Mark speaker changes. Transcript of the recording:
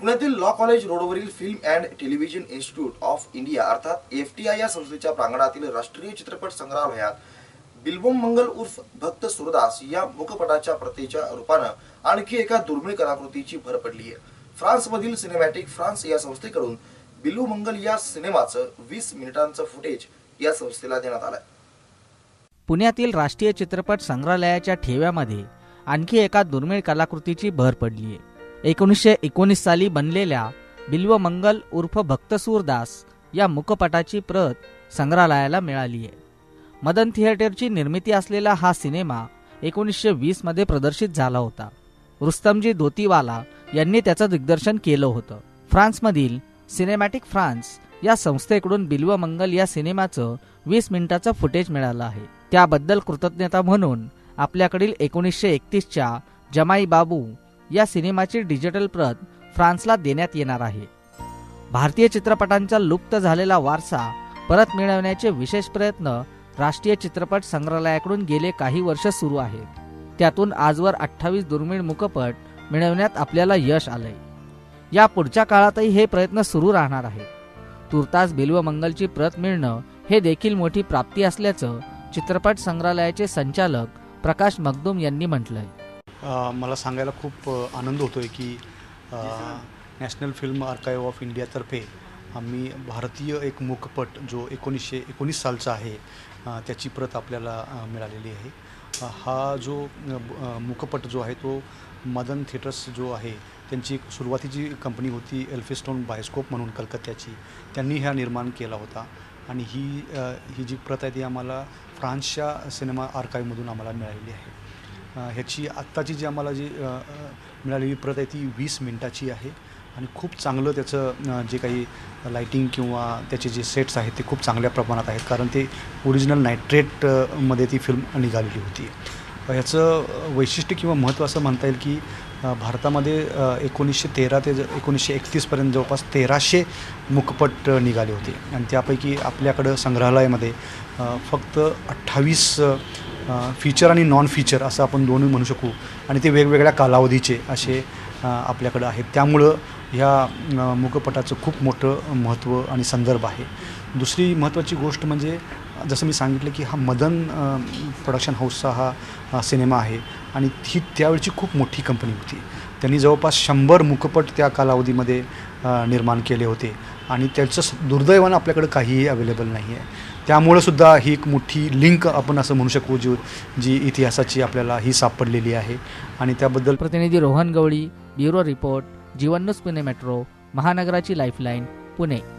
Speaker 1: पुण्यातील law college रोडवरील film and television institute of India अर्थात एफ टी आय या संस्थेच्या प्रांगणातील राष्ट्रीय चित्रपट संग्रहालयात बिल्बोम मंगल उर्फ भक्त सुरदास या मुखपटाच्या प्रतीच्या रूपानं आणखी एका दुर्मिळ कलाकृतीची भर पडली आहे. फ्रान्समधील सिनेमॅटिक फ्रान्स या संस्थेकडून बिल्लू मंगल या सिनेमाचं वीस मिनिटांचं फुटेज या संस्थेला देण्यात आलंय.
Speaker 2: पुण्यातील राष्ट्रीय चित्रपट संग्रहालयाच्या ठेव्यामध्ये आणखी एका दुर्मिळ कलाकृतीची भर पडली आहे. एकोणीसशे एकोणीस साली बनलेल्या बिल्वमंगल उर्फ भक्तसूरदास या मुखपटाची प्रत संग्रहालयाला मिळाली आहे. मदन थिएटरची निर्मिती असलेला हा सिनेमा एकोणीसशे वीसमध्ये प्रदर्शित झाला होता. रुस्तमजी धोतीवाला यांनी त्याचं दिग्दर्शन केलं होतं. फ्रान्समधील सिनेमॅटिक फ्रान्स या संस्थेकडून बिल्वमंगल या सिनेमाचं वीस मिनिटाचं फुटेज मिळालं आहे. त्याबद्दल कृतज्ञता म्हणून आपल्याकडील एकोणीसशे एकतीसच्या जमाई बाबू या सिनेमाची डिजिटल प्रत फ्रान्सला देण्यात येणार आहे. भारतीय चित्रपटांचा लुप्त झालेला वारसा परत मिळवण्याचे विशेष प्रयत्न राष्ट्रीय चित्रपट संग्रहालयाकडून गेले काही वर्ष सुरू आहेत त्यातून आजवर अठ्ठावीस दुर्मिळ मुखपट मिळवण्यात आपल्याला यश आलंय. या पुढच्या काळातही हे प्रयत्न सुरू राहणार आहेत तुर्तास बिल्वमंगलची प्रत मिळणं हे देखील मोठी प्राप्ती असल्याचं चित्रपट संग्रहालयाचे संचालक प्रकाश मगदुम यांनी म्हटलंय.
Speaker 3: मला सांगायला खूप आनंद होतो आहे की नॅशनल फिल्म आर्काईव्ह ऑफ इंडियातर्फे आम्ही भारतीय एक मुखपट जो एकोणीसशे एकोणीस सालचा आहे त्याची प्रत आपल्याला मिळालेली आहे. हा जो मुखपट जो आहे तो मदन थिएटर्स जो आहे त्यांची एक सुरुवातीची कंपनी होती एल्फिस्टोन बायोस्कोप म्हणून कलकत्त्याची. त्यांनी ह्या निर्माण केला होता. आणि ही ही जी प्रत आहे ती आम्हाला फ्रान्सच्या सिनेमा आर्काईव्हमधून आम्हाला मिळालेली आहे. ह्याची आत्ताची जी आम्हाला जी मिळालेली प्रत आहे ती वीस मिनटाची आहे. आणि खूप चांगलं त्याचं जे काही लाईटिंग किंवा त्याचे जे सेट्स आहेत ते खूप चांगल्या प्रमाणात आहेत. कारण ते ओरिजिनल नायट्रेटमध्ये ती फिल्म निघालेली होती. ह्याचं वैशिष्ट्य किंवा महत्त्व असं म्हणता येईल की भारतामध्ये एकोणीसशे तेरा ते एकोणीसशे एकतीसपर्यंत जवळपास तेराशे मुखपट निघाले होते. आणि त्यापैकी आपल्याकडं संग्रहालयामध्ये फक्त अठ्ठावीस फीचर आणि नॉन फीचर असं आपण दोन्ही म्हणू शकू. आणि ते वेगवेगळ्या कालावधीचे असे आपल्याकडं आहेत. त्यामुळं ह्या मुखपटाचं खूप मोठं महत्त्व आणि संदर्भ आहे. दुसरी महत्त्वाची गोष्ट म्हणजे जसं मी सांगितलं की हा मदन प्रोडक्शन हाऊसचा हा सिनेमा आहे. आणि ही त्यावेळची खूप मोठी कंपनी होती. त्यांनी जवळपास शंभर मुखपट त्या कालावधीमध्ये निर्माण केले होते. आणि त्याचं दुर्दैवानं आपल्याकडं काहीही अवेलेबल नाही आहे त्यामुळं सुद्धा ही एक मोठी लिंक आपण असं म्हणू शकू जी जी इतिहासाची आपल्याला ही सापडलेली आहे. आणि त्याबद्दल
Speaker 2: प्रतिनिधी रोहन गवळी ब्युरो रिपोर्ट जीवन पुणे मेट्रो महानगराची लाईफलाईन पुणे.